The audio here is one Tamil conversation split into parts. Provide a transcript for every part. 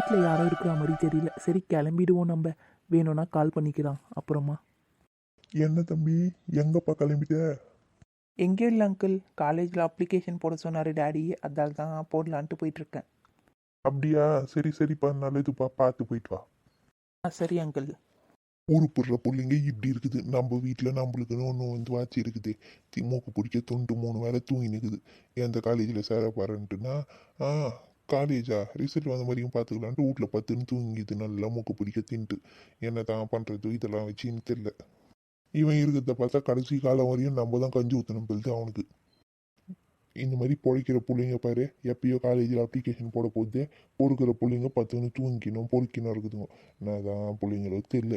வீட்டில் யாரும் இருக்கிற மாதிரி தெரியல. சரி கிளம்பிடுவோம் நம்ம. வேணும்னா கால் பண்ணிக்கலாம். அப்புறமா. என்ன தம்பி? எங்கப்பா கிளம்பிட்ட? எங்கேயும் இல்லை அங்கிள் காலேஜில் அப்ளிகேஷன் போட சொன்னார் டேடி அதால் தான் போடலான்ட்டு போயிட்டுருக்கேன். அப்படியா? சரி சரிப்பா. நல்லதுப்பா பார்த்து போயிட்டு வா. ஆ சரி அங்கிள் ஊருப்புற பிள்ளைங்க இப்படி இருக்குது. நம்ம வீட்டில் நம்மளுக்குன்னு ஒன்று வந்து வாட்சி இருக்குது. தி- மூக்கு பிடிக்க தொண்டு மூணு வேலை தூங்கி நிற்குது எந்த காலேஜில் சேர பாருன்ட்டுனா ஆ காலேஜா ரிசல்ட் வந்த மாதிரியும் பார்த்துக்கலான்ட்டு வீட்டில் பத்துன்னு தூங்கிது நல்லா மூக்கு பிடிக்க தின்ட்டு என்ன தான் பண்ணுறது இதெல்லாம் வச்சுன்னு தெரில. இவன் இருக்கிறத பார்த்தா கடைசி காலம் வரையும் நம்ம தான் கஞ்சி ஊற்றணும் போகுது அவனுக்கு. இந்த மாதிரி பொழைக்கிற பிள்ளைங்க பாரு எப்பயோ காலேஜில் அப்ளிகேஷன் போட போகுது பொறுக்கிற பிள்ளைங்க பத்துன்னு தூங்கிக்கணும் பொறுக்கணும் இருக்குதுங்க நான் தான் பிள்ளைங்களுக்கு தெரில.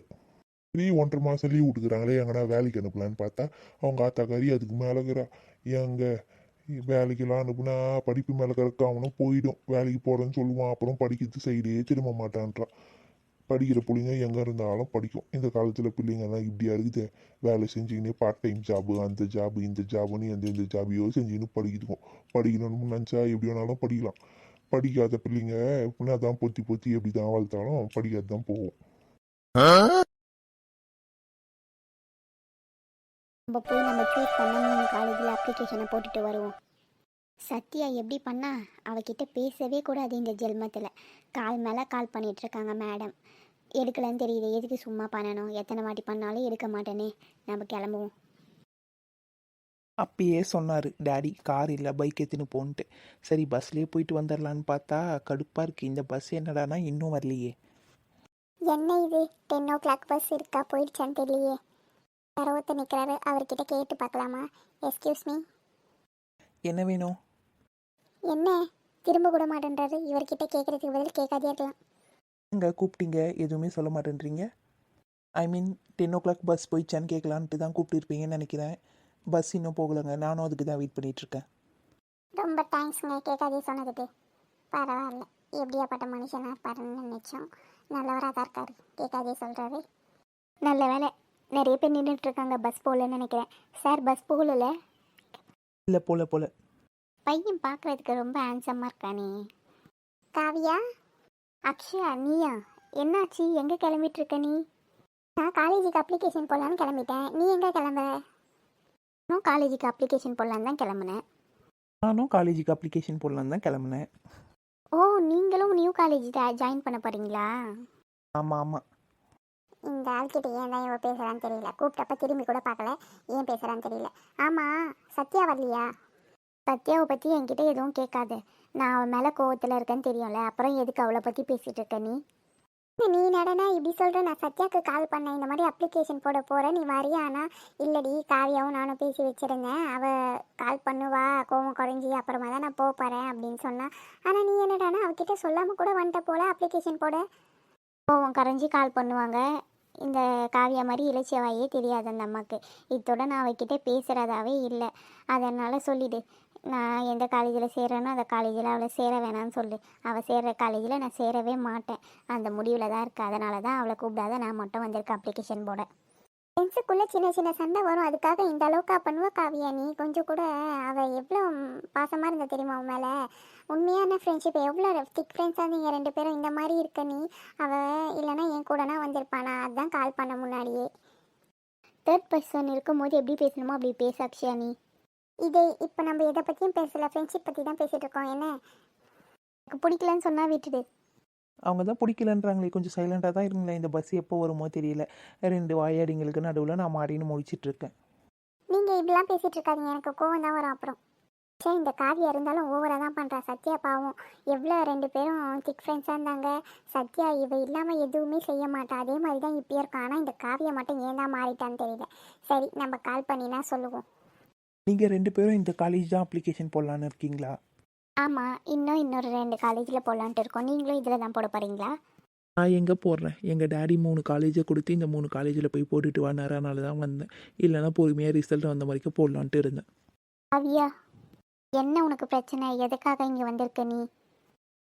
சரி ஒன்றரை மாதம் லீவ் விட்டுக்கிறாங்களே எங்கன்னா வேலைக்கு அனுப்பலான்னு பார்த்தா அவங்க ஆத்தாக்காரி அதுக்கு மேலே இருக்கிறா. எங்கள் வேலைக்கெல்லாம் அனுப்புனா படிப்பு மேலே கறக்க அவனும் போயிடும். வேலைக்கு போகிறேன்னு சொல்லுவான் அப்புறம் படிக்கிறது சைடே திரும்ப மாட்டான்றான். படிக்கிற பிள்ளைங்க எங்கே இருந்தாலும் படிக்கும். இந்த காலத்தில் பிள்ளைங்கெல்லாம் இப்படியா இருக்குது வேலை செஞ்சுக்கினே பார்ட் டைம் ஜாபு அந்த ஜாபு இந்த ஜாபுன்னு எந்த எந்த ஜாபையோ செஞ்சுக்கின்னு படிக்குதுங்க படிக்கணும்னு நினச்சா எப்படி வேணாலும் படிக்கலாம். படிக்காத பிள்ளைங்க எப்படின்னா தான் பொத்தி பொத்தி எப்படி தான் வளர்த்தாலும் படிக்காது தான் போகும் நம்ம போய் நம்ம சூஸ் பண்ண மூணு காலேஜில் அப்ளிகேஷனை போட்டுட்டு வருவோம். சத்யா எப்படி பண்ணா? அவகிட்ட பேசவே கூடாது இந்த ஜென்மத்தில். கால் மேலே கால் பண்ணிட்டு இருக்காங்க மேடம் எடுக்கலன்னு தெரியுது. எதுக்கு சும்மா பண்ணணும்? எத்தனை வாட்டி பண்ணாலும் எடுக்க மாட்டேனே. நம்ம கிளம்புவோம். அப்பயே சொன்னார் டேடி கார் இல்லை பைக் எடுத்துன்னு போன்ட்டு. சரி பஸ்லேயே போயிட்டு வந்துடலான்னு பார்த்தா கடுப்பாக இருக்குது இந்த பஸ் என்னடானா இன்னும் வரலையே. என்ன இது? டென் ஓ கிளாக் பஸ் இருக்கா? போயிடுச்சான்னு தெரியலையே. ஒருத்தர் நிற்கிறாரு அவர்கிட்ட கேட்டு பார்க்கலாமா? எஸ்கியூஸ் மீ என்ன வேணும் என்ன? திரும்ப கூட மாட்டேன்றாரு. இவர்கிட்ட கேட்குறதுக்கு பதில் கேட்காதே இருக்கலாம். எங்க கூப்பிட்டீங்க? எதுவுமே சொல்ல மாட்டேன்றீங்க? I mean ten o'clock bus போயிடுச்சான்னு கேட்கலான்ட்டு தான் கூப்பிட்டுருப்பீங்கன்னு நினைக்கிறேன். பஸ் இன்னும் போகலைங்க. நானும் அதுக்கு தான் வெயிட் பண்ணிகிட்ருக்கேன் ரொம்ப தேங்க்ஸ்ங்க கேட்காதே சொன்னதுக்கு. பரவாயில்ல. எப்படியாப்பட்ட மனுஷனாக இருப்பாருன்னு நினச்சோம். நல்லவராக தான் இருக்காரு. கேட்காதே சொல்கிறாரு நல்ல வேலை நிறைய பேர் நின்றுட்டு இருக்காங்க பஸ் போகலன்னு நினைக்கிறேன். சார் பஸ் போகல இல்லை போல போல. பையன் பார்க்குறதுக்கு ரொம்ப ஹேண்ட்ஸமாக இருக்கானே. காவியா? அக்ஷயா நீயா? என்னாச்சு? எங்கே கிளம்பிட்டு இருக்க நீ? நான் காலேஜுக்கு அப்ளிகேஷன் போடலான்னு கிளம்பிட்டேன். நீ எங்கே கிளம்புற? நான் காலேஜுக்கு அப்ளிகேஷன் போடலான்னு தான் கிளம்புனேன். நானும் காலேஜுக்கு அப்ளிகேஷன் போடலான்னு தான் கிளம்புனேன். ஓ நீங்களும் நியூ காலேஜ் ஜாயின் பண்ண போகிறீங்களா ஆமாம் ஆமாம் இந்த ஆள்கிட்ட ஏன் தான் இவ பேசுகிறான்னு தெரியல. கூப்பிட்டப்ப திரும்பி கூட பார்க்கல. ஏன் பேசுகிறான்னு தெரியல. ஆமாம் சத்யா வரலையா? சத்யாவை பற்றி என்கிட்ட எதுவும் கேட்காது. நான் அவன் மேலே கோவத்தில் இருக்கேன்னு தெரியும்ல. அப்புறம் எதுக்கு அவளை பற்றி பேசிகிட்டு இருக்க நீ? நீ நடனா இப்படி சொல்கிற நான் சத்யாவுக்கு கால் பண்ணேன். இந்த மாதிரி அப்ளிகேஷன் போட போகிறேன் நீ வரியானா இல்லடி காவியாவும் நானும் பேசி வச்சுருந்தேன். அவள் கால் பண்ணுவா. கோவம் குறைஞ்சி அப்புறமா தான் நான் போக போகிறேன் அப்படின்னு சொன்னான் ஆனால் நீ என்னடானா? அவகிட்ட சொல்லாமல் கூட வந்துட்ட போல. அப்ளிகேஷன் போட. கோவம் கரைஞ்சி கால் பண்ணுவாங்க. இந்த காவியா மாதிரி இலச்சியவாயே தெரியாது அந்த அம்மாவுக்கு இத்தோட நான் அவகிட்ட பேசுகிறதாவே இல்லை. அதனால் சொல்லிடு. நான் எந்த காலேஜில் சேர்றேனோ அந்த காலேஜில் அவளை சேர வேணாம்னு சொல்லு. அவள் சேர்கிற காலேஜில் நான் சேரவே மாட்டேன். அந்த முடிவில் தான் இருக்குது அதனால தான் அவளை கூப்பிடாத நான் மட்டும் வந்திருக்கேன் அப்ளிகேஷன் போட. ஃப்ரெண்ட்ஸுக்குள்ளே சின்ன சின்ன சண்டை வரும். அதுக்காக இந்த அளவுக்கா பண்ணுவா காவியா நீ? கொஞ்சம் கூட அவள் எவ்வளோ பாசமாக இருந்தா தெரியுமா அவன் மேலே? உண்மையான ஃப்ரெண்ட்ஷிப் எவ்வளோ திக் ஃப்ரெண்ட்ஸாக நீங்கள் ரெண்டு பேரும் இந்த மாதிரி இருக்க நீ? அவள் இல்லைன்னா என் கூடனா வந்திருப்பானா? அதுதான் கால் பண்ண முன்னாடியே. தேர்ட் பர்சன் இருக்கும்போது எப்படி பேசணுமோ அப்படி பேச அக்ஷயா நீ. இதே இப்போ நம்ம எதை பற்றியும் பேசலை. ஃப்ரெண்ட்ஷிப் பற்றி தான் பேசிகிட்டு இருக்கோம். என்ன? எனக்கு பிடிக்கலன்னு சொன்னால் விட்டுடு. அவங்க தான் பிடிக்கலன்றாங்களே கொஞ்சம் சைலண்டாக தான் இருங்களேன். இந்த பஸ் எப்போ வருமோ தெரியல. ரெண்டு வாயாடிங்களுக்கு நடுவில் நான் மாடின்னு முடிச்சிட்டு இருக்கேன். நீங்கள் இப்படிலாம் பேசிகிட்டு இருக்காதீங்க. எனக்கு கோவம் தான் வரும் அப்புறம். சரி இந்த காவியா இருந்தாலும் ஓவராக தான் பண்ணுறா சத்யா பாவம். எவ்வளோ ரெண்டு பேரும் திக் ஃப்ரெண்ட்ஸாக இருந்தாங்க. சத்யா இவ இல்லாமல் எதுவுமே செய்ய மாட்டா. அதே மாதிரி தான் இப்பயே இருக்கா. ஆனால் இந்த காவியா மட்டும் ஏன் தான் மாறிட்டான்னு தெரியல. சரி நம்ம கால் பண்ணினா சொல்லுவோம். நீங்கள் ரெண்டு பேரும் இந்த காலேஜ் தான் அப்ளிகேஷன் போடலான்னு இருக்கீங்களா? ஆமாம் இன்னும் இன்னொரு ரெண்டு காலேஜில் போடலான்ட்டு இருக்கோம். நீங்களும் இதில் தான் போட போகிறீங்களா நான் எங்கே போடுறேன் எங்கள் டேடி மூணு காலேஜை கொடுத்து இந்த மூணு காலேஜில் போய் போட்டுட்டு வானாரனால தான் வந்தேன். இல்லைன்னா பொறுமையாக ரிசல்ட் வந்த வரைக்கும் போடலான்ட்டு இருந்தேன். காவியா என்ன உனக்கு பிரச்சனை? எதுக்காக இங்கே வந்திருக்க நீ?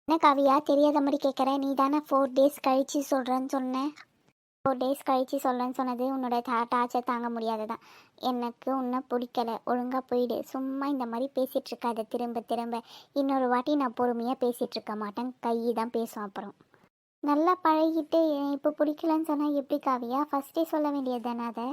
என்ன காவியா தெரியாத மாதிரி கேட்குற நீ தானே ஃபோர் டேஸ் கழிச்சு சொல்கிறேன்னு சொன்னேன் ஃபோர் டேஸ் கழிச்சு சொல்கிறேன்னு சொன்னது உன்னோட தா டார்ச்சர் தாங்க முடியாததான் எனக்கு உன்னை பிடிக்கல. ஒழுங்காக போயிடு. சும்மா இந்த மாதிரி பேசிகிட்டு இருக்காத திரும்ப திரும்ப. இன்னொரு வாட்டி நான் பொறுமையாக பேசிகிட்டு இருக்க மாட்டேன். கை தான் பேசும் அப்புறம். நல்லா பழகிட்டு இப்போ பிடிக்கலன்னு சொன்னால் எப்படி காவியா? ஃபஸ்ட்டே சொல்ல வேண்டியது தானே அதை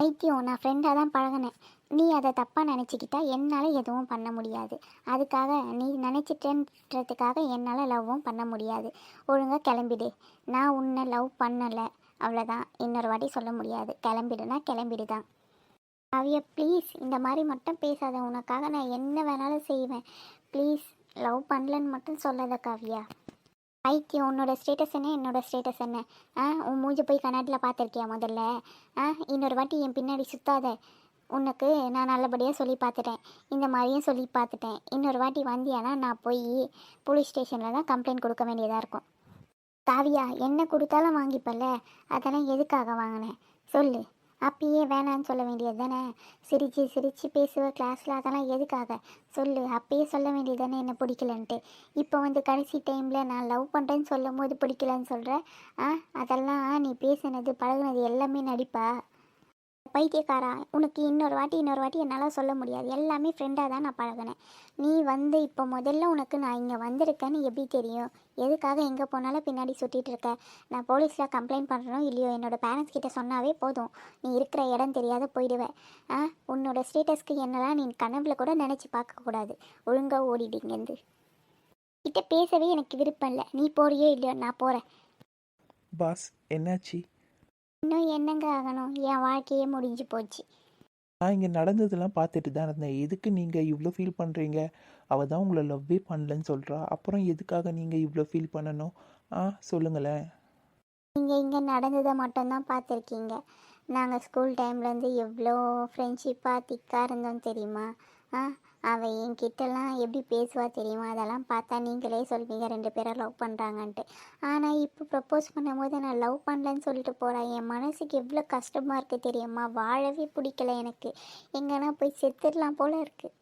ஐத்தியம் நான் ஃப்ரெண்டாக தான் பழகினேன். நீ அதை தப்பாக நினச்சிக்கிட்டா என்னால் எதுவும் பண்ண முடியாது. அதுக்காக நீ நினச்சிட்டேன்றதுக்காக என்னால் லவ்வும் பண்ண முடியாது. ஒழுங்காக கிளம்பிடு. நான் உன்னை லவ் பண்ணலை. அவ்வளோதான் இன்னொரு வாட்டி சொல்ல முடியாது. கிளம்பிடுனா கிளம்பிடு தான் காவியா ப்ளீஸ். இந்த மாதிரி மட்டும் பேசாத. உனக்காக நான் என்ன வேணாலும் செய்வேன். ப்ளீஸ். லவ் பண்ணலன்னு மட்டும் சொல்லாத காவியா. பைத்தியம். உன்னோட ஸ்டேட்டஸ் என்ன? என்னோட ஸ்டேட்டஸ் என்ன? ஆ உன் மூஞ்சி போய் கண்ணாட்டில் பார்த்துருக்கியா முதல்ல? ஆ இன்னொரு வாட்டி என் பின்னாடி சுத்தாத. உனக்கு நான் நல்லபடியாக சொல்லி பார்த்துட்டேன். இந்த மாதிரியும் சொல்லி பார்த்துட்டேன். இன்னொரு வாட்டி வந்தியானா நான் போய் போலீஸ் ஸ்டேஷனில் தான் கம்ப்ளைண்ட் கொடுக்க வேண்டியதாக இருக்கும். காவியா என்ன கொடுத்தாலும் வாங்கிப்பல்ல. அதெல்லாம் எதுக்காக வாங்கினேன்? சொல்லு. அப்பயே வேணான்னு சொல்ல வேண்டியது தானே? சிரித்து சிரித்து பேசுவ கிளாஸில் அதெல்லாம் எதுக்காக? சொல்லு. அப்பயே சொல்ல வேண்டியது தானே? என்ன பிடிக்கலன்ட்டு. இப்போ வந்து கடைசி டைமில் நான் லவ் பண்ணுறேன்னு சொல்லும் போது பிடிக்கலன்னு சொல்கிற ஆ? அதெல்லாம் நீ பேசினது பழகுனது எல்லாமே நடிப்பா? பைத்தியக்காரா? உனக்கு இன்னொரு வாட்டி இன்னொரு வாட்டி என்னால் சொல்ல முடியாது. எல்லாமே ஃப்ரெண்டாக தான் நான் பழகினேன். நீ வந்து இப்போ முதல்ல உனக்கு நான் இங்கே வந்திருக்கேன்னு எப்படி தெரியும்? எதுக்காக எங்கே போனாலும் பின்னாடி சுற்றிட்டு இருக்க? நான் போலீஸில் கம்ப்ளைண்ட் பண்ணுறோம் இல்லையோ? என்னோட பேரண்ட்ஸ் கிட்ட சொன்னாவே போதும். நீ இருக்கிற இடம் தெரியாத போயிடுவேன் ஆ? உன்னோட ஸ்டேட்டஸ்க்கு என்னெல்லாம் நீ கனவுல கூட நினச்சி பார்க்கக்கூடாது ஒழுங்காக ஓடிடிங்கேருந்து கிட்ட பேசவே எனக்கு விருப்பம் இல்லை. நீ போறியோ இல்லையோ? நான் போகிறேன் பாஸ் என்னாச்சு? இன்னும் என்னங்க ஆகணும்? என் வாழ்க்கையே முடிஞ்சு போச்சு. நான் இங்கே நடந்ததெல்லாம் பார்த்துட்டு தான் இருந்தேன். எதுக்கு நீங்கள் இவ்வளோ ஃபீல் பண்ணுறீங்க அவள் தான் உங்களை லவ்வே பண்ணலன்னு சொல்கிறா அப்புறம் எதுக்காக நீங்கள் இவ்வளோ ஃபீல் பண்ணணும்? ஆ சொல்லுங்களேன். நீங்கள் இங்கே நடந்ததை மட்டும்தான் பார்த்துருக்கீங்க. நாங்கள் ஸ்கூல் டைம்லேருந்து எவ்வளோ ஃப்ரெண்ட்ஷிப்பாக திக்காக இருந்தோம் தெரியுமா? ஆ அவள் என்கிட்டலாம் எப்படி பேசுவா தெரியுமா? அதெல்லாம் பார்த்தா நீங்களே சொல்வீங்க. ரெண்டு பேரும் லவ் பண்ணுறாங்கன்ட்டு ஆனால் இப்போ ப்ரப்போஸ் பண்ணும்போது நான் லவ் பண்ணலன்னு சொல்லிட்டு போகிறேன் என் மனசுக்கு எவ்வளோ கஷ்டமாக இருக்குது தெரியுமா? வாழவே பிடிக்கல எனக்கு. எங்கன்னா போய் செத்துடலாம் போல இருக்குது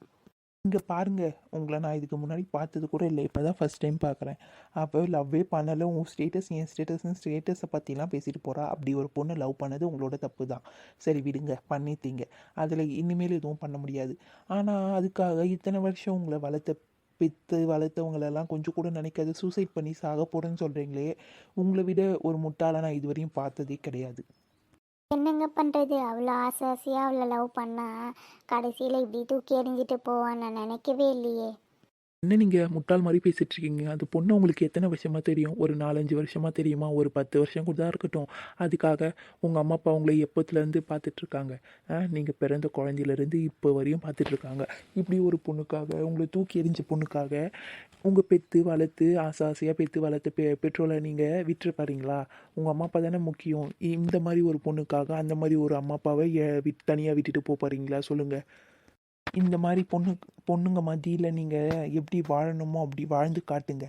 இங்கே பாருங்கள் உங்களை நான் இதுக்கு முன்னாடி பார்த்தது கூட இல்லை. இப்போ தான் ஃபஸ்ட் டைம் பார்க்குறேன் அப்போ லவ்வே பண்ணலை. உன் ஸ்டேட்டஸ் என் ஸ்டேட்டஸ்னு ஸ்டேட்டஸை பற்றிலாம் பேசிட்டு போகிறா அப்படி ஒரு பொண்ணு லவ் பண்ணது உங்களோட தப்பு தான் சரி விடுங்க. பண்ணித்தீங்க அதில் இனிமேல் எதுவும் பண்ண முடியாது. ஆனால் அதுக்காக இத்தனை வருஷம் உங்களை வளர்த்த பித்து வளர்த்தவங்களெல்லாம் கொஞ்சம் கூட நினைக்காது சூசைட் பண்ணி சாக போகிறேன்னு சொல்கிறீங்களே உங்களை விட ஒரு முட்டாளை நான் இதுவரையும் பார்த்ததே கிடையாது. என்னங்க பண்ணுறது அவ்வளோ ஆசை ஆசையாக அவளை லவ் பண்ணா கடைசியில் இப்படி தூக்கி எறிஞ்சிட்டு போவான்னு நான் நினைக்கவே இல்லையே. என்ன நீங்கள் முட்டாள் மாதிரி பேசிகிட்ருக்கீங்க இருக்கீங்க பொண்ணு உங்களுக்கு எத்தனை வருஷமாக தெரியும்? ஒரு நாலஞ்சு வருஷமாக தெரியுமா? ஒரு பத்து வருஷம் கூட தான் இருக்கட்டும். அதுக்காக உங்கள் அம்மா அப்பா உங்களை எப்போத்துலேருந்து பார்த்துட்ருக்காங்க? நீங்கள் பிறந்த குழந்தையிலேருந்து இப்போ வரையும் பார்த்துட்ருக்காங்க. இப்படி ஒரு பொண்ணுக்காக உங்களை தூக்கி எறிஞ்ச பொண்ணுக்காக உங்கள் பெற்று வளர்த்து ஆசை ஆசையாக பெற்று வளர்த்து பெ பெட்ரோலை நீங்கள் விட்டுரு பாருங்களா உங்கள் அம்மா அப்பா தானே முக்கியம். இந்த மாதிரி ஒரு பொண்ணுக்காக அந்த மாதிரி ஒரு அம்மா அப்பாவை எ- தனியாக விட்டுட்டு போக சொல்லுங்கள் இந்த மாதிரி பொண்ணு பொண்ணுங்க மத்தியில் நீங்கள் எப்படி வாழணுமோ அப்படி வாழ்ந்து காட்டுங்க.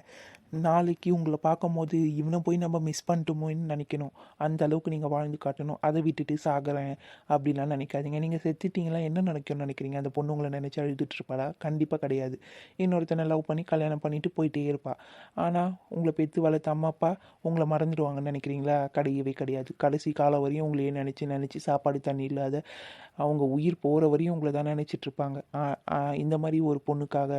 நாளைக்கு உங்களை பார்க்கும்போது இவனை போய் நம்ம மிஸ் பண்ணிட்டோமோன்னு நினைக்கணும். அந்த அளவுக்கு நீங்கள் வாழ்ந்து காட்டணும். அதை விட்டுட்டு சாகுறேன் அப்படிலாம் நினைக்காதீங்க. நீங்கள் செத்துட்டீங்களா என்ன நினைக்கணும்னு நினைக்கிறீங்க? அந்த பொண்ணு உங்களை நினச்சி அழுதுட்டு இருப்பாளா? கண்டிப்பாக கிடையாது. இன்னொருத்தனை லவ் பண்ணி கல்யாணம் பண்ணிட்டு போயிட்டே இருப்பா. ஆனால் உங்களை பெற்று வளர்த்த அம்மா அப்பா உங்களை மறந்துடுவாங்கன்னு நினைக்கிறீங்களா? கிடையவே கிடையாது. கடைசி காலம் வரையும் உங்களையே நினச்சி நினச்சி சாப்பாடு தண்ணி இல்லாத அவங்க உயிர் போகிற வரையும் உங்களை தான் நினச்சிட்டு இருப்பாங்க. இந்த மாதிரி ஒரு பொண்ணுக்காக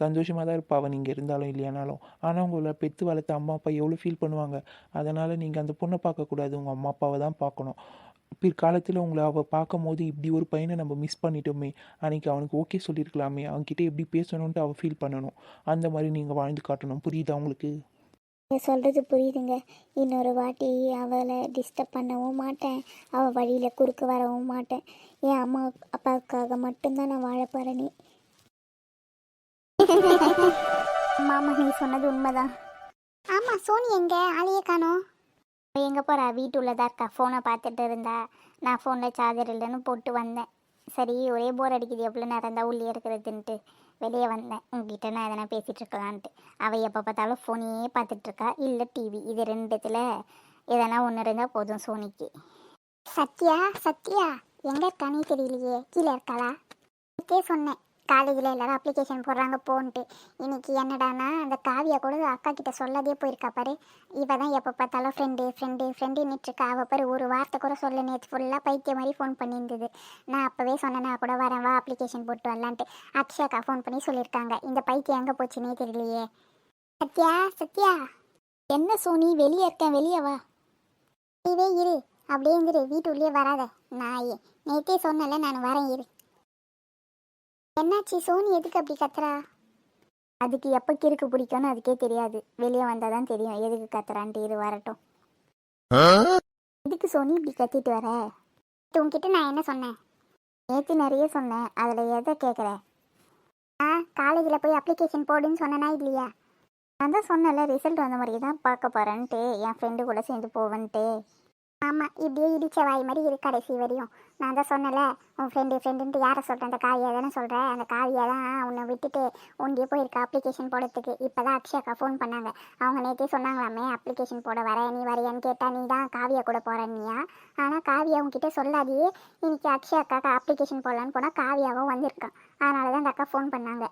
சந்தோஷமாக தான் இருப்பா அவள் நீங்கள் இருந்தாலும் இல்லையானாலும். ஆனால் உங்களை பெற்று வளர்த்த அம்மா அப்பா எவ்வளோ ஃபீல் பண்ணுவாங்க? அதனால் நீங்கள் அந்த பொண்ணை பார்க்கக்கூடாது. உங்கள் அம்மா அப்பாவை தான் பார்க்கணும். பிற்காலத்தில் உங்களை அவள் பார்க்கும் போது இப்படி ஒரு பையனை நம்ம மிஸ் பண்ணிட்டோமே அன்றைக்கி அவனுக்கு ஓகே சொல்லியிருக்கலாமே அவன்கிட்ட எப்படி பேசணுன்ட்டு அவள் ஃபீல் பண்ணணும். அந்த மாதிரி நீங்கள் வாழ்ந்து காட்டணும். புரியுதா உங்களுக்கு? நீங்கள் சொல்கிறது புரியுதுங்க. இன்னொரு வாட்டி அவளை டிஸ்டர்ப் பண்ணவும் மாட்டேன். அவள் வழியில் குறுக்க வரவும் மாட்டேன். என் அம்மா அப்பாவுக்காக மட்டும்தான் நான் வாழ போகிறேன் மாமா நீ சொன்னது உண்மைதான். ஆமாம் சோனி எங்கே? ஆளையே காணோம். எங்கே போகிறா வீட்டுள்ள தான் இருக்கா ஃபோனை பார்த்துட்டு இருந்தா. நான் ஃபோனில் சார்ஜர் இல்லைன்னு போட்டு வந்தேன். சரி ஒரே போர் அடிக்குது. எவ்வளோ நேரம் தான் உள்ளே இருக்கிறதுன்ட்டு வெளியே வந்தேன். உங்ககிட்ட நான் எதனா பேசிகிட்டு இருக்கலான்ட்டு. அவள் எப்போ பார்த்தாலும் ஃபோனையே பார்த்துட்டு இருக்கா? இல்லை டிவி இது ரெண்டுத்தில் எதனா ஒன்று இருந்தால் போதும் சோனிக்கு. சத்யா சத்யா எங்கே இருக்கானே தெரியலையே. கீழே இருக்காளா? நேற்றே சொன்னேன். காலேஜில் எல்லாரும் அப்ளிகேஷன் போடுறாங்க போன்ட்டு. இன்னைக்கு என்னடானா அந்த காவியா கூட அக்கா கிட்ட சொல்லதே போயிருக்கா பாரு. இவ தான் எப்போ பார்த்தாலும் ஃப்ரெண்டு ஃப்ரெண்டு ஃப்ரெண்டு இருக்கா. அவள் பாரு ஒரு வார்த்தை கூட சொல்ல நேற்று ஃபுல்லாக பைத்திய மாதிரி ஃபோன் பண்ணியிருந்தது. நான் அப்போவே சொன்னேன் நான் கூட வரேன் வா அப்ளிகேஷன் போட்டு வரலான்ட்டு. அக்ஷயாக்கா ஃபோன் பண்ணி சொல்லியிருக்காங்க. இந்த பைத்தியம் எங்கே போச்சுன்னே தெரியலையே. சத்யா சத்யா. என்ன சோனி? வெளியே இருக்கேன் வெளியே வா. இதே இரு. அப்படியே இருந்துரு. வீட்டுள்ளே வராத. நான் நேற்றே சொன்னல நான் வரேன் இரு. என்னாச்சு? சோனி எதுக்கு அப்படி கத்துறா? அதுக்கு எப்போ கிறுக்கு பிடிக்கும்னு அதுக்கே தெரியாது. வெளியே வந்தால் தான் தெரியும். எதுக்கு கத்துறான்ட்டு இரு வரட்டும். எதுக்கு சோனி இப்படி கத்திட்டு வர? உன்கிட்ட நான் என்ன சொன்னேன்? நேற்று நிறைய சொன்னேன். அதில் எதை கேட்குற ஆ காலேஜில் போய் அப்ளிகேஷன் போடுன்னு சொன்னனா இல்லையா? நான் தான் சொன்னல ரிசல்ட் வந்த மாதிரி தான் பார்க்க போகிறேன்ட்டு என் ஃப்ரெண்டு கூட சேர்ந்து போவேன்ட்டு. ஆமாம் இப்படியே இடிச்ச வாய் மாதிரி இரு கடைசி வரையும். நான் தான் சொன்னல உன் ஃப்ரெண்டு ஃப்ரெண்டுன்ட்டு யாரை சொல்கிறேன் அந்த காவியா தானே சொல்கிறேன் அந்த காவியா தான் உன்னை விட்டுட்டு ஒண்டியே போயிருக்கா அப்ளிகேஷன் போடுறதுக்கு. இப்போ தான் அக்ஷயாக்கா ஃபோன் பண்ணாங்க. அவங்க நேற்றே சொன்னாங்களாமே அப்ளிகேஷன் போட வரேன் நீ வரையான்னு கேட்டால் நீ தான் காவியா கூட போகிறனியா ஆனால் காவியா உங்ககிட்ட சொல்லாதே இன்னைக்கு அக்ஷயாக்காக்கா அப்ளிகேஷன் போடலான்னு போனால் காவியாவும் வந்திருக்கான். அதனால தான் அந்த அக்கா ஃபோன் பண்ணாங்க.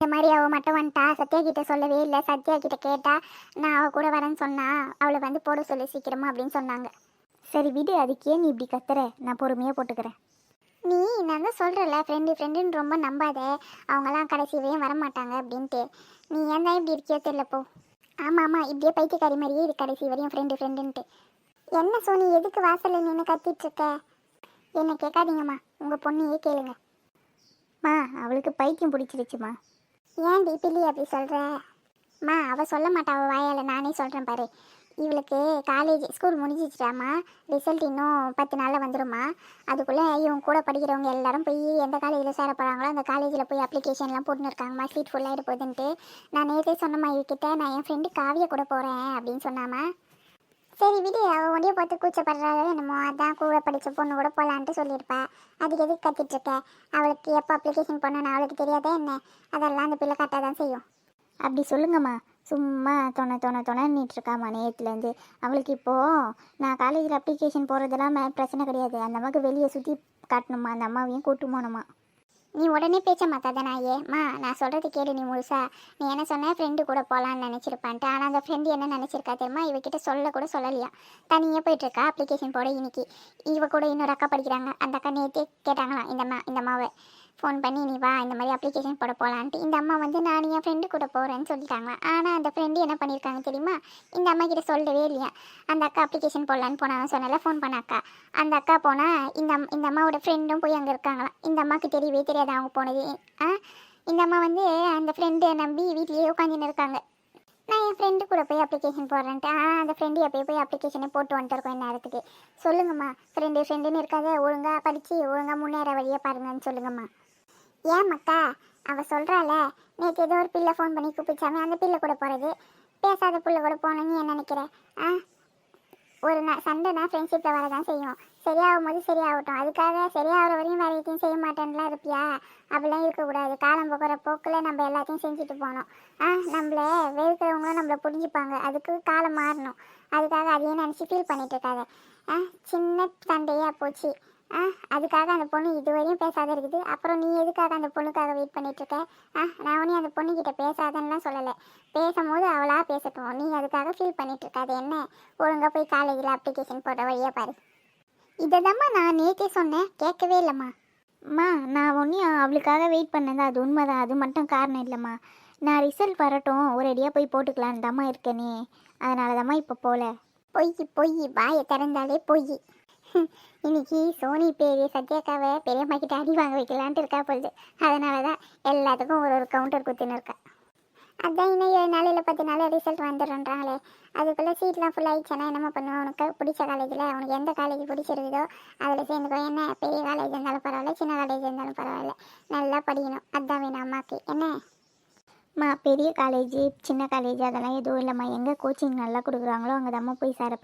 இந்த மாதிரி அவள் மட்டும் வந்துட்டா? சத்யா கிட்ட சொல்லவே இல்லை. சத்யா கிட்ட கேட்டா நான் அவள் கூட வரேன்னு சொன்னா அவளை வந்து போட சொல்லி சீக்கிரமா அப்படின்னு சொன்னாங்க. சரி விடு அதுக்கே நீ இப்படி கத்துற? நான் பொறுமையாக போட்டுக்கிறேன். நீ நான் தான் சொல்கிறல ஃப்ரெண்டு ஃப்ரெண்டுன்னு ரொம்ப நம்பாத. அவங்கெல்லாம் கடைசி வரையும் வரமாட்டாங்க அப்படின்ட்டு. நீ ஏன் தான் இப்படி இருக்கியோ தெரியல போ. ஆமாம் ஆமாம் இப்படியே பைத்தியக்காரி மாதிரியே இரு கடைசி வரையும் ஃப்ரெண்டு ஃப்ரெண்டுன்ட்டு என்ன சோனி எதுக்கு வாசலில் நின்று கத்திட்டு இருக்க? என்ன கேட்காதீங்கம்மா உங்கள் பொண்ணையே கேளுங்க. மா அவளுக்கு பைத்தியம் பிடிச்சிருச்சுமா. ஏன்டி பிள்ளி அப்படி சொல்கிற மா அவள் சொல்ல மாட்டா அவள் வாயால் நானே சொல்கிறேன் பாரு. இவளுக்கு காலேஜ் ஸ்கூல் முடிஞ்சிச்சிட்டாமா ரிசல்ட் இன்னும் பத்து நாளில் வந்துடுமா அதுக்குள்ளே இவங்க கூட படிக்கிறவங்க எல்லாரும் போய் எந்த காலேஜில் சேர போகிறாங்களோ அந்த காலேஜில் போய் அப்ளிகேஷன்லாம் போட்டுன்னு இருக்காங்கம்மா. சீட் ஃபுல்லாகிட போகுதுன்ட்டு. நான் நேற்றே சொன்னம்மா இவகிட்ட நான் என் ஃப்ரெண்டு காவிய கூட போகிறேன் அப்படின்னு சொன்னாமா சரி விடு அவள் ஒண்டியை பார்த்து கூச்சப்படுறாளோ என்னமோ. அதான் கூட படித்த பொண்ணு கூட போகலான்ட்டு சொல்லியிருப்பா. அதுக்கு எதுக்கு கத்திட்டுருக்க அவளுக்கு எப்போ அப்ளிகேஷன் பண்ணணும் அவளுக்கு தெரியாதா என்ன? அதெல்லாம் அந்த பிள்ளை கரெக்டாக தான் செய்யும். அப்படி சொல்லுங்கம்மா. சும்மா தொண தொண தொணன்னிட்டு இருக்காம்மா நேற்றுலேருந்து அவளுக்கு இப்போது நான் காலேஜில் அப்ளிகேஷன் போகிறதெல்லாம் பிரச்சனை கிடையாது. அந்த அம்மாவுக்கு வெளியே சுற்றி காட்டணுமா அந்த அம்மாவையும் கூட்டு போகணுமா நீ உடனே பேச மாட்டாத நாயே. மா நான் சொல்கிறது கேளு நீ முழுசா. நீ என்ன சொன்ன? ஃப்ரெண்டு கூட போகலான்னு நினச்சிருப்பான்ட்டு. ஆனால் அந்த ஃப்ரெண்டு என்ன நினச்சிருக்கா தெரியுமா? இவகிட்ட சொல்ல கூட சொல்லலையா? தனியாக போயிட்டுருக்கா அப்ளிகேஷன் போட இன்னைக்கு. இவ கூட இன்னொரு அக்கா படிக்கிறாங்க. அந்த அக்கா நேற்றே கேட்டாங்களாம் இந்த அம்மா இந்த அம்மாவை. ஃபோன் பண்ணி நீ வா இந்த மாதிரி அப்ளிகேஷன் போட போகலான்ட்டு இந்த அம்மா வந்து நான் என் ஃப்ரெண்டு கூட போகிறேன்னு சொல்லிட்டாங்க. ஆனால் அந்த ஃப்ரெண்டு என்ன பண்ணியிருக்காங்க தெரியுமா? இந்த அம்மா கிட்ட சொல்லவே இல்லையா? அந்த அக்கா அப்ளிகேஷன் போடலான்னு போனாங்க சொன்னால ஃபோன் பண்ண அக்கா. அந்த அக்கா போனால் இந்த அம்- இந்த அம்மாவோட ஃப்ரெண்டும் போய் அங்கே இருக்காங்களாம் இந்த அம்மாவுக்கு தெரியவே தெரியாது அவங்க போனது. ஆ? இந்த அம்மா வந்து அந்த ஃப்ரெண்டை நம்பி வீட்லேயே உட்காந்துன்னு இருக்காங்க. நான் என் ஃப்ரெண்டு கூட போய் அப்ளிகேஷன் போடுறேன்ட்டு. ஆ அந்த ஃப்ரெண்டு எப்போயும் போய் அப்ளிகேஷனே போட்டு வந்துருக்கோம் இந்நேரத்துக்கு. சொல்லுங்கம்மா ஃப்ரெண்டு ஃப்ரெண்டுன்னு இருக்காது ஒழுங்காக படித்து ஒழுங்காக முன்னேற வழியை பாருங்கன்னு சொல்லுங்கம்மா. ஏன் மக்கா அவள் சொல்கிறாள நேற்று ஏதோ ஒரு பிள்ளை ஃபோன் பண்ணி கூப்பிச்சாமே அந்த பிள்ளை கூட போகிறது பேசாத பிள்ளை கூட போகணுன்னு என்ன நினைக்கிற? ஆ? ஒரு நா சண்டைனா ஃப்ரெண்ட்ஷிப்பில் வரதான் செய்யும். சரியாகும் போது சரியாகட்டும். அதுக்காக சரியாகிற வரையும் வேறு எதையும் செய்ய மாட்டேன்லாம் இருப்பியா அப்படிலாம் இருக்கக்கூடாது. காலம் போகிற போக்கில் நம்ம எல்லாத்தையும் செஞ்சுட்டு போகணும். ஆ நம்மள வெறுக்கிறவங்களும் நம்மளை புரிஞ்சுப்பாங்க. அதுக்கு காலம் மாறணும். அதுக்காக அதையே நினச்சி ஃபீல் பண்ணிட்டு இருக்காது. ஆ சின்ன சண்டையாக போச்சு. ஆ அதுக்காக அந்த பொண்ணு இதுவரையும் பேசாத இருக்குது. அப்புறம் நீ எதுக்காக அந்த பொண்ணுக்காக வெயிட் பண்ணிட்டு இருக்க? ஆ நான் உனே அந்த பொண்ணுக்கிட்ட பேசாதன்னுலாம் சொல்லலை. பேசும்போது அவளாக பேசட்டும். நீ அதுக்காக ஃபீல் பண்ணிட்டு இருக்காது என்ன? ஒழுங்காக போய் காலேஜில் அப்ளிகேஷன் போடுற வழியாக பாரு. இதைதாம்மா நான் நேற்றே சொன்னேன். கேட்கவே இல்லைம்மா. அம்மா நான் ஒன்றும் அவளுக்காக வெயிட் பண்ணது அது உண்மைதான். அது மட்டும் காரணம் இல்லைம்மா. நான் ரிசல்ட் வரட்டும். ஒரேடியாக போய் போட்டுக்கலான்னு தாம்மா இருக்கேனே. அதனால தாம்மா இப்போ போகல பொய் பொய். வாயை திறந்தாலே பொய். இன்னைக்கு சோனி பெரிய சத்யாக்காவை பெரியம்மா கிட்ட அடி வாங்க வைக்கலான்ட்டு இருக்கா பொழுது. அதனால தான் எல்லாத்துக்கும் ஒரு ஒரு கவுண்டர் குத்தின்னு இருக்கா. அதான் இன்னும் ஏழு நாள் இல்லை பத்து நாள் ரிசல்ட் வந்துடும்ன்றாங்களே. அதுக்குள்ளே சீட்லாம் ஃபுல் ஆயிடுச்சுன்னா என்னம்மா பண்ணுவோம் உனக்கு பிடிச்ச காலேஜில் உனக்கு எந்த காலேஜ் பிடிச்சிருக்குதோ அதில் சேர்ந்துக்கோ. என்ன பெரிய காலேஜ் இருந்தாலும் பரவாயில்ல சின்ன காலேஜ் இருந்தாலும் பரவாயில்ல. நல்லா படிக்கணும். அதான் வேணும் அம்மாக்கு. என்ன? மா பெரிய காலேஜ் சின்ன காலேஜ் அதெல்லாம் எதுவும் இல்லைம்மா. எங்கே கோச்சிங் நல்லா கொடுக்குறாங்களோ அங்கே தாம்மா போய் சேர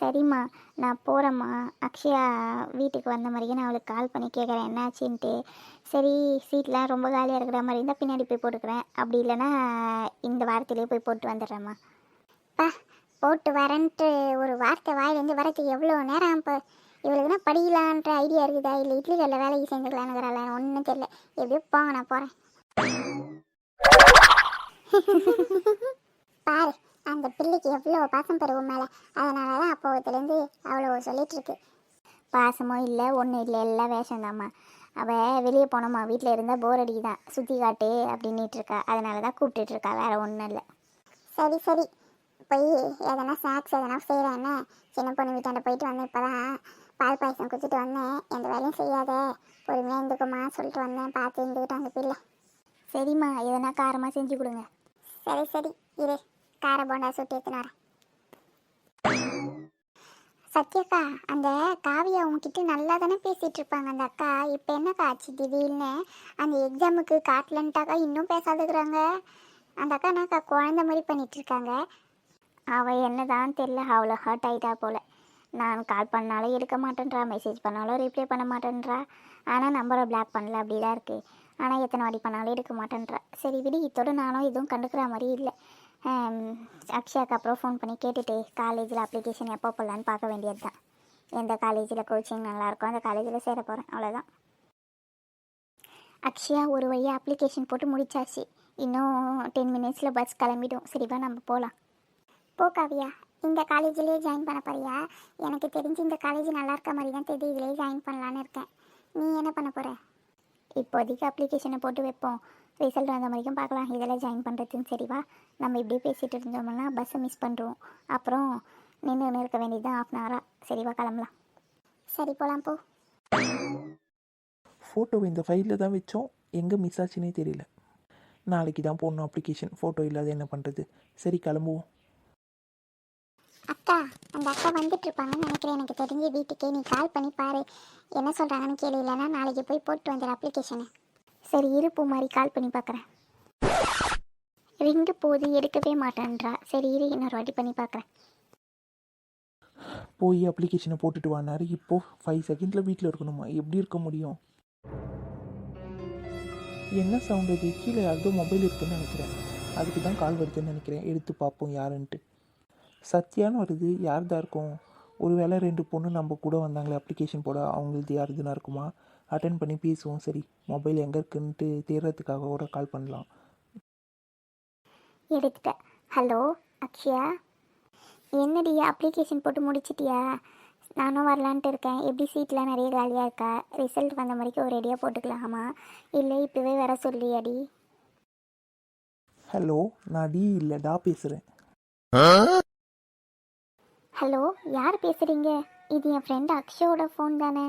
சரிம்மா நான் போகிறேம்மா அக்ஷயா வீட்டுக்கு வந்த மாதிரியே நான் அவளுக்கு கால் பண்ணி கேட்குறேன் என்னாச்சுன்ட்டு. சரி சீட்லாம் ரொம்ப காலியாக இருக்கிற மாதிரி இருந்தால் பின்னாடி போய் போட்டுக்கிறேன். அப்படி இல்லைன்னா இந்த வாரத்திலே போய் போட்டு வந்துடுறேம்மா. பா போட்டு வரேன்ட்டு ஒரு வார்த்தை வாயிலேருந்து வரத்துக்கு எவ்வளோ நேரம் இப்போ இவளுக்குன்னா படிக்கலான்ற ஐடியா இருக்குதா? இல்லை இட்லி கல்ல வேலைக்கு சேர்ந்துக்கலான்னுங்கிறாள ஒன்றும் தெரியல. எப்படியோ போங்க நான் போகிறேன் பாரு அந்த பிள்ளைக்கு எவ்வளோ பாசம் பெறுவோம் மேலே. அதனால தான் அப்போத்துலேருந்து அவ்வளோ சொல்லிட்டு இருக்கு பாசமோ இல்லை ஒன்றும் இல்லை எல்லாம் வேஷம்தாம்மா அவள் வெளியே போனோமா வீட்டில் இருந்தால் போர் அடிக்குதான் சுற்றி காட்டு அப்படின்னுட்டு இருக்கா. அதனால தான் கூப்பிட்டுட்டு இருக்கா வேற ஒன்றும் இல்லை. சரி சரி. போய் எதனா ஸ்நாக்ஸ் எதனா செய்கிறேன்னு சின்ன பொண்ணு வீட்டாண்ட போயிட்டு வந்தேன். இப்போ தான் பால் பாயசம் குடிச்சிட்டு வந்தேன். எந்த வேலையும் செய்யாத. பொறுமையாக இருந்துக்குமா சொல்லிட்டு வந்தேன். பார்த்து இருந்துக்கிட்டு அந்த பிள்ளை. சரிம்மா எதனா காரமாக செஞ்சு கொடுங்க. சரி சரி. இரு. கார போண்டா சுட்டு எடுத்துன்னு வரேன். சத்யக்கா அந்த காவியா உங்ககிட்ட நல்லா தானே பேசிட்டு இருப்பாங்க அந்த அக்கா. இப்போ என்னக்கா ஆச்சு திடீர்னு? அந்த எக்ஸாமுக்கு காட்டலன்ட்டாக்கா இன்னும் பேசாதுக்குறாங்க அந்த அக்கா என்னக்கா குழந்த மாதிரி பண்ணிட்டு இருக்காங்க. அவள் என்னதான் தெரில அவ்வளோ ஹர்ட் ஆயிட்டா போல. நான் கால் பண்ணாலும் எடுக்க மாட்டேன்றா மெசேஜ் பண்ணாலும் ரிப்ளை பண்ண மாட்டேன்றா. ஆனால் நம்பரை பிளாக் பண்ணல அப்படி தான் இருக்குது ஆனால் எத்தனை வாடி பண்ணாலும் எடுக்க மாட்டேன்றா. சரி விடு இத்தோடு நானும் எதுவும் கண்டுக்கிற மாதிரி இல்லை. அக்ஷயாக்கு அப்புறம் ஃபோன் பண்ணி கேட்டுட்டு காலேஜில் அப்ளிகேஷன் எப்போ போடலான்னு பார்க்க வேண்டியது தான் எந்த காலேஜில் கோச்சிங் நல்லாயிருக்கும் அந்த காலேஜில் சேர போகிறேன் அவ்வளோதான் அக்ஷயா ஒரு வழியாக அப்ளிகேஷன் போட்டு முடிச்சாச்சு. இன்னும் டென் மினிட்ஸில் பஸ் கிளம்பிடும். சரிவா நம்ம போகலாம் போ காவியா. இந்த காலேஜ்லேயே ஜாயின் பண்ண போறியா? எனக்கு தெரிஞ்சு இந்த காலேஜ் நல்லா இருக்க மாதிரி தான் தெரியுது. இதிலே ஜாயின் பண்ணலான்னு இருக்கேன். நீ என்ன பண்ண போகிற இப்போதைக்கு அப்ளிகேஷனை போட்டு வைப்போம். ரிசல்ட் வந்த வரைக்கும் பார்க்கலாம். இதெல்லாம் ஜாயின் பண்ணுறதுன்னு சரிவா நம்ம இப்படியே பேசிகிட்டு இருந்தோம்னா பஸ்ஸை மிஸ் பண்ணுறோம் அப்புறம் நின்று இருக்க வேண்டியது தான் ஆஃப் அன் ஹவராக சரிவா கிளம்பலாம். சரி போகலாம் போ. ஃபோட்டோ இந்த ஃபைலில் தான் வச்சோம். எங்கே மிஸ் ஆச்சுன்னே தெரியல. நாளைக்கு தான் போடணும் அப்ளிகேஷன் ஃபோட்டோ இல்லாத என்ன பண்ணுறது சரி கிளம்புவோம். அந்த அக்கா வந்துட்டு இருப்பாங்கன்னு நினைக்கிறேன். எனக்கு தெரிஞ்ச வீட்டுக்கே நீ கால் பண்ணி பாரு. என்ன சொல்கிறாங்கன்னு கேளு. இல்லைன்னா நாளைக்கு போய் போட்டு வந்துடு அப்ளிகேஷனை சரி இருப்பு மாதிரி கால் பண்ணி பார்க்குறேன் ரிங்கு போது எடுக்கவே மாட்டேன்றா. சரி இரு இன்னொரு வாட்டி பண்ணி பார்க்குறேன் போய் அப்ளிகேஷனை போட்டுட்டு வானாரு. இப்போது ஃபைவ் செகண்டில் வீட்டில் இருக்கணுமா? எப்படி இருக்க முடியும்? என்ன சவுண்ட் இது? கீழே யாருதோ மொபைல் இருக்குன்னு நினைக்கிறேன். அதுக்கு தான் கால் வருதுன்னு நினைக்கிறேன். எடுத்து பார்ப்போம் யாருன்ட்டு. சத்யான்னு வருது யார் தான் இருக்கும்? ஒருவேளை ரெண்டு பொண்ணு நம்ம கூட வந்தாங்களே அப்ளிகேஷன் போட அவங்களது யாருதுன்னா இருக்குமா? அட்டன் பண்ணி பேசுவோம் சரி. மொபைல் எங்கே இருக்குன்ட்டு தேடுறதுக்காக கூட கால் பண்ணலாம். எடுத்துட்டேன் ஹலோ அக்ஷயா? என்னடி அப்ளிகேஷன் போட்டு முடிச்சிட்டியா? நானும் வரலான்ட்டு இருக்கேன். எப்படி சீட்லாம் நிறைய காலியாக இருக்கா? ரிசல்ட் வந்த வரைக்கும் ஒரு ரெடியாக போட்டுக்கலாமா? இல்லை இப்போவே வர சொல்லியாடி ஹலோ நான் டி இல்லைடா பேசுகிறேன் ஹலோ யார் பேசுகிறீங்க இது என் ஃப்ரெண்ட் அக்ஷயோட ஃபோன் தானே.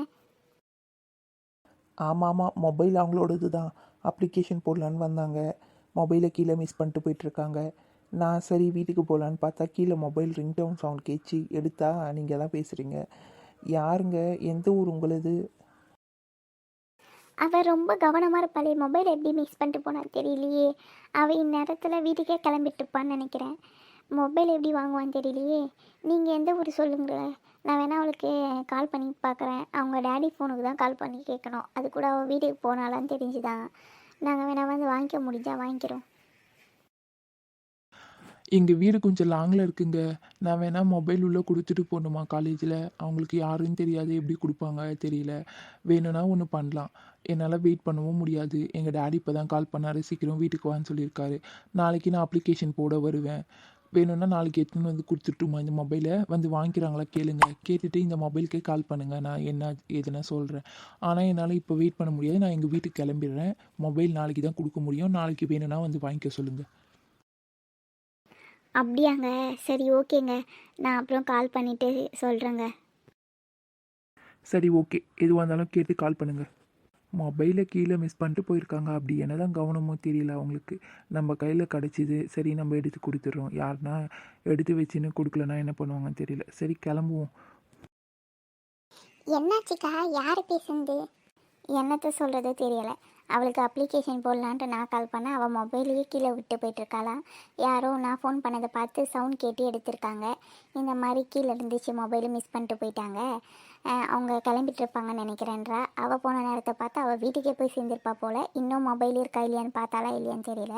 ஆமாம் ஆமாம் மொபைல் அவங்களோடது தான் அப்ளிகேஷன் போடலான்னு வந்தாங்க. மொபைலை கீழே மிஸ் பண்ணிட்டு போயிட்டுருக்காங்க. நான் சரி வீட்டுக்கு போகலான்னு பார்த்தா கீழே மொபைல் ரிங்டவுன் சவுண்ட் கேச்சு எடுத்தா நீங்கள் தான் பேசுகிறீங்க யாருங்க? எந்த ஊர் உங்களுது? அவள் ரொம்ப கவனமாக இருப்பாளே. மொபைல் எப்படி மிஸ் பண்ணிட்டு போனா தெரியலையே. அவள் இந்நேரத்தில் வீட்டுக்கே கிளம்பிட்டு இருப்பான்னு நினைக்கிறேன். மொபைல் எப்படி வாங்குவான்னு தெரியலையே. நீங்கள் எந்த ஊர் சொல்லுங்களேன் நான் வேணா அவளுக்கு கால் பண்ணி பார்க்குறேன் அவங்க டேடி ஃபோனுக்கு தான் கால் பண்ணி கேட்கணும். அது கூட அவள் வீட்டுக்கு போனாலான்னு தெரிஞ்சுதான் நாங்கள் வேணா வந்து வாங்கிக்க முடிஞ்சால் வாங்கிக்கிறோம். எங்கள் வீடு கொஞ்சம் லாங்கில் இருக்குங்க. நான் வேணால் மொபைல் உள்ளே கொடுத்துட்டு போகணுமா காலேஜில் அவங்களுக்கு யாருன்னு தெரியாது. எப்படி கொடுப்பாங்க தெரியல. வேணும்னா ஒன்று பண்ணலாம். என்னால் வெயிட் பண்ணவும் முடியாது. எங்கள் டேடி இப்போ தான் கால் பண்ணார். சீக்கிரம் வீட்டுக்கு வான்னு சொல்லியிருக்காரு. நாளைக்கு நான் அப்ளிகேஷன் போட வருவேன். வேணும்னா நாளைக்கு எடுத்துன்னு வந்து கொடுத்துட்டுமா இந்த மொபைலை வந்து வாங்கிக்கிறாங்களா? கேளுங்க. கேட்டுட்டு இந்த மொபைலுக்கே கால் பண்ணுங்கள் நான் என்ன ஏதுன்னு சொல்கிறேன் ஆனால் என்னால் இப்போ வெயிட் பண்ண முடியாது. நான் எங்கள் வீட்டுக்கு கிளம்பிடுறேன். மொபைல் நாளைக்கு தான் கொடுக்க முடியும். நாளைக்கு வேணும்னா வந்து வாங்கிக்க சொல்லுங்கள் அப்படியாங்க. சரி ஓகேங்க. நான் அப்புறம் கால் பண்ணிவிட்டு சொல்கிறேங்க சரி ஓகே. எதுவாக இருந்தாலும் கேட்டு கால் பண்ணுங்கள் மொபைலை கீழே மிஸ் பண்ணிட்டு போயிருக்காங்க. அப்படி என்ன தான் கவனமோ தெரியல அவங்களுக்கு. நம்ம கையில் கிடச்சிது சரி நம்ம எடுத்து கொடுத்துட்றோம். யாருன்னா எடுத்து வச்சுன்னு கொடுக்கலன்னா என்ன பண்ணுவாங்கன்னு தெரியல. சரி கிளம்புவோம். என்னாச்சுக்கா? யார் பேசுறது என்னத்த சொல்கிறது தெரியலை. அவளுக்கு அப்ளிகேஷன் போடலான்ட்டு நான் கால் பண்ணேன் அவள் மொபைலையே கீழே விட்டு போயிட்டுருக்காளாம் யாரோ நான் ஃபோன் பண்ணதை பார்த்து சவுண்ட் கேட்டு எடுத்திருக்காங்க. இந்த மாதிரி கீழே இருந்துச்சு மொபைலும் மிஸ் பண்ணிட்டு போயிட்டாங்க. அவங்க கிளம்பிட்டு இருப்பாங்கன்னு நினைக்கிறேன்றா. அவள் போன நேரத்தை பார்த்து அவள் வீட்டுக்கே போய் சேர்ந்துருப்பா போல். இன்னும் மொபைல் இருக்கா இல்லையான்னு பார்த்தாலா இல்லையான்னு தெரியல.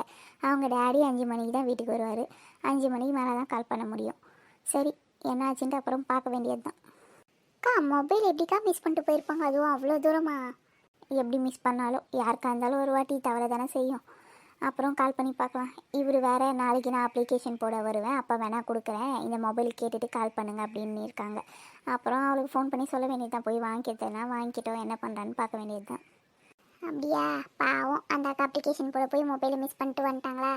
அவங்க டேடி அஞ்சு மணிக்கு தான் வீட்டுக்கு வருவார். அஞ்சு மணிக்கு மேலே தான் கால் பண்ண முடியும். சரி என்னாச்சுன்ட்டு அப்புறம் பார்க்க வேண்டியது தான் அக்கா மொபைல் எப்படிக்கா மிஸ் பண்ணிட்டு போயிருப்பாங்க? அதுவும் அவ்வளோ தூரமாக எப்படி மிஸ் பண்ணாலும் யாருக்கா இருந்தாலும் ஒரு வாட்டி தவறை தானே செய்யும். அப்புறம் கால் பண்ணி பார்க்கலாம். இவர் வேற நாளைக்கு நான் அப்ளிகேஷன் போட வருவேன். அப்போ வேணா கொடுக்குறேன். இந்த மொபைல் கேட்டுட்டு கால் பண்ணுங்க அப்படின்னு இருக்காங்க. அப்புறம் அவளுக்கு ஃபோன் பண்ணி சொல்ல வேண்டியது தான் போய் வாங்கிக்கிறதுனா வாங்கிக்கிட்டோம் என்ன பண்ணுறான்னு பார்க்க வேண்டியது தான் அப்படியா? பாவம். அந்த அக்கா அப்ளிகேஷன் போட போய் மொபைலை மிஸ் பண்ணிட்டு வந்துட்டாங்களா?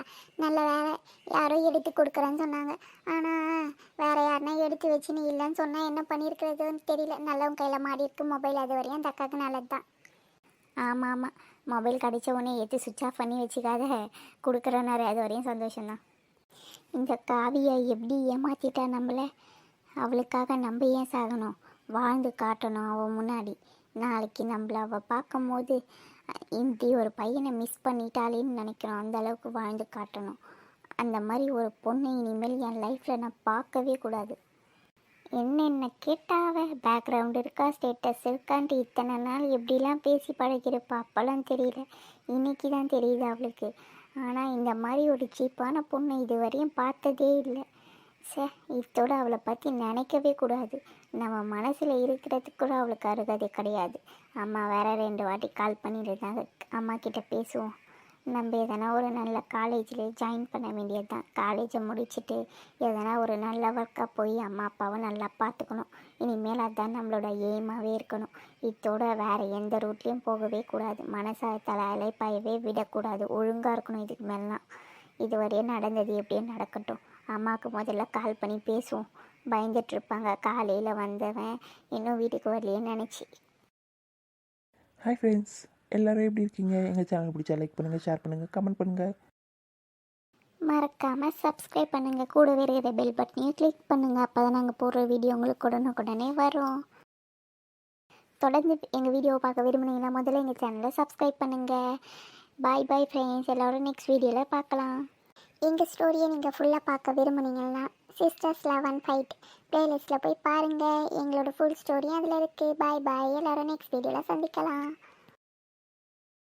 நல்ல வேலை. யாரோ எடுத்து கொடுக்குறேன்னு சொன்னாங்க. ஆனால் வேற யாருனா எடுத்து வச்சுன்னு இல்லைன்னு சொன்னால் என்ன பண்ணியிருக்கிறதுன்னு தெரியல. நல்லவங்க கையில் மாடி இருக்கு மொபைல் அது வரையும் அந்த அக்காவுக்கு நல்லது தான் ஆமாம் ஆமாம் மொபைல் கிடைச்ச உடனே ஏற்றி சுவிட்ச் ஆஃப் பண்ணி வச்சுக்காத. கொடுக்குறனாரு அது வரையும் சந்தோஷம்தான். இந்த காவியை எப்படி ஏமாற்றிட்டா நம்மளை? அவளுக்காக நம்ம ஏன் சாகணும்? வாழ்ந்து காட்டணும் அவள் முன்னாடி. நாளைக்கு நம்மள அவள் பார்க்கும்போது இப்படி ஒரு பையனை மிஸ் பண்ணிட்டாளேன்னு நினைக்கிறோம். அந்த அளவுக்கு வாழ்ந்து காட்டணும். அந்த மாதிரி ஒரு பொண்ணை இனிமேல் என் லைஃப்பில் நான் பார்க்கவே கூடாது. என்னென்ன கேட்டாவ? பேக்ரவுண்ட் இருக்கா? ஸ்டேட்டஸ் இருக்கான்ட்டு இத்தனை நாள் எப்படிலாம் பேசி பழகிருப்பா அப்போல்லாம் தெரியல. இன்னைக்கு தான் தெரியுது அவளுக்கு. ஆனால் இந்த மாதிரி ஒரு சீப்பான பொண்ணை இதுவரையும் பார்த்ததே இல்லை. சே இதோட அவளை பற்றி நினைக்கவே கூடாது. நம்ம மனசில் இருக்கிறதுக்கு கூட அவளுக்கு அருகதை கிடையாது. அம்மா வேற ரெண்டு வாட்டி கால் பண்ணியிருந்தாங்க அம்மா கிட்ட பேசுவோம். நம்ம எதனா ஒரு நல்ல காலேஜில் ஜாயின் பண்ண வேண்டியது தான் காலேஜை முடிச்சுட்டு எதனா ஒரு நல்ல ஒர்க்காக போய் அம்மா அப்பாவை நல்லா பார்த்துக்கணும். இனிமேல் அதுதான் நம்மளோட எய்மாகவே இருக்கணும். இதோட வேறு எந்த ரூட்லேயும் போகவே கூடாது. மனசை தலை அலைப்பாயவே விடக்கூடாது. ஒழுங்காக இருக்கணும் இதுக்கு மேலாம் இதுவரையும் நடந்தது எப்படியே நடக்கட்டும். அம்மாவுக்கு முதல்ல கால் பண்ணி பேசுவோம். பயந்துட்டுருப்பாங்க காலையில் வந்தவன் இன்னும் வீட்டுக்கு வரலையேன்னு நினச்சி. ஹாய் ஃப்ரெண்ட்ஸ் எல்லாரும் எப்படி இருக்கீங்க? எங்கள் சேனல் பிடிச்சா லைக் பண்ணுங்கள் ஷேர் பண்ணுங்கள் கமெண்ட் பண்ணுங்கள் மறக்காமல் சப்ஸ்கிரைப் பண்ணுங்கள் கூடவே இருக்கிற பெல் பட்டனையும் கிளிக் பண்ணுங்கள் அப்போ தான் நாங்கள் போடுற வீடியோ உங்களுக்கு உடனுக்குடனே வரும். தொடர்ந்து எங்கள் வீடியோவை பார்க்க விரும்புனீங்கன்னா முதல்ல எங்கள் சேனலை சப்ஸ்கிரைப் பண்ணுங்கள் பாய் பாய் ஃப்ரெண்ட்ஸ் எல்லோரும் நெக்ஸ்ட் வீடியோவில் பார்க்கலாம். எங்கள் ஸ்டோரியை நீங்கள் ஃபுல்லாக பார்க்க விரும்புனீங்கன்னா சிஸ்டர்ஸ் லெவன் ஃபைட் பிளேலிஸ்ட்டில் போய் பாருங்கள் எங்களோட ஃபுல் ஸ்டோரியும் அதில் இருக்குது பாய் பாய் எல்லோரும் நெக்ஸ்ட் வீடியோவில் சந்திக்கலாம்.